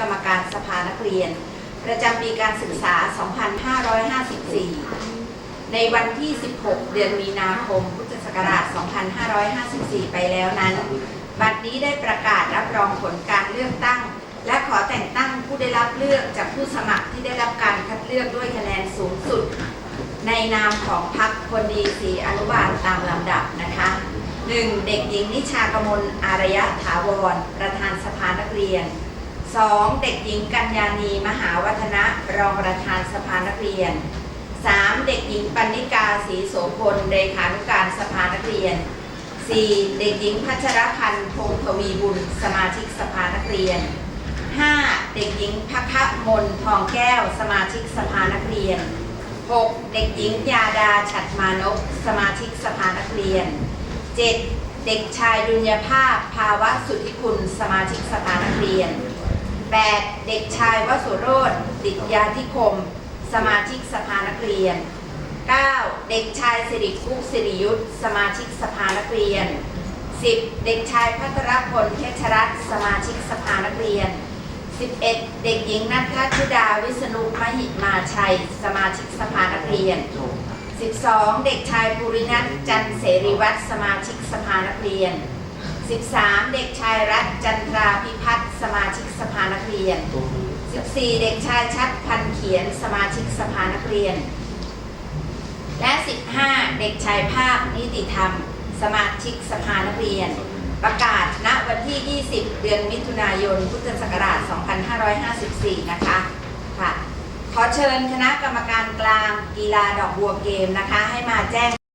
กรรมการสภานักเรียน ประจำปีการศึกษา 2554 ในวันที่ 16 เดือนมีนาคม พุทธศักราช 2554 ไปแล้วนั้น บัดนี้ได้ประกาศรับรองผลการเลือกตั้ง และขอแต่งตั้งผู้ได้รับเลือกจากผู้สมัครที่ได้รับการคัดเลือกด้วยคะแนนสูงสุด ในนามของพรรคคนดีสีอนุบาลตามลำดับนะคะ 1. เด็กหญิงนิชากมลอารยะถาวร ประธานสภานักเรียน 2. เด็กหญิงกัญญานีมหาวัฒนะรองประธานสภานักเรียน 3. เด็กหญิงปันนิกาศรีโสพลเลขานุการสภานักเรียน 4. เด็กหญิงพัชรพันธ์พงทวีบุญ สมาชิกสภานักเรียน 5. เด็กหญิงพักมนทองแก้ว สมาชิกสภานักเรียน 6. เด็กหญิงยาดาฉัดมานพสมาชิกสภานักเรียน 7. เด็กชายดุลยภาพภาวะสุทธิคุณ สมาชิกสภานักเรียน 8. เด็กชายวสุโรธดิตยาธิคม สมาชิกสภานักเรียน 9. เด็กชายสิริคุกสิริยุทธสมาชิกสภานักเรียน 10. เด็กชายพัทรพลเพชรรัตน์สมาชิกสภานักเรียน 11. เด็กหญิงนัทธิดาวิษณุมหิมาชัย สมาชิกสภานักเรียน 12. เด็กชายภูรินัทจันเสรีวัฒน์สมาชิกสภานักเรียน 13. เด็กชายรัตจันทราพิ รียน 14. เด็กชายชัดพันเขียนสมาชิกสภานักเรียน และ 15 เด็กชายภาคนิติธรรม สมาชิกสภานักเรียน ประกาศณวันที่ 20 เดือนมิถุนายน พุทธศักราช 2554 นะคะค่ะขอเชิญคณะกรรมการกลางกีฬาดอกบัวเกมนะคะ ให้มาแจ้ง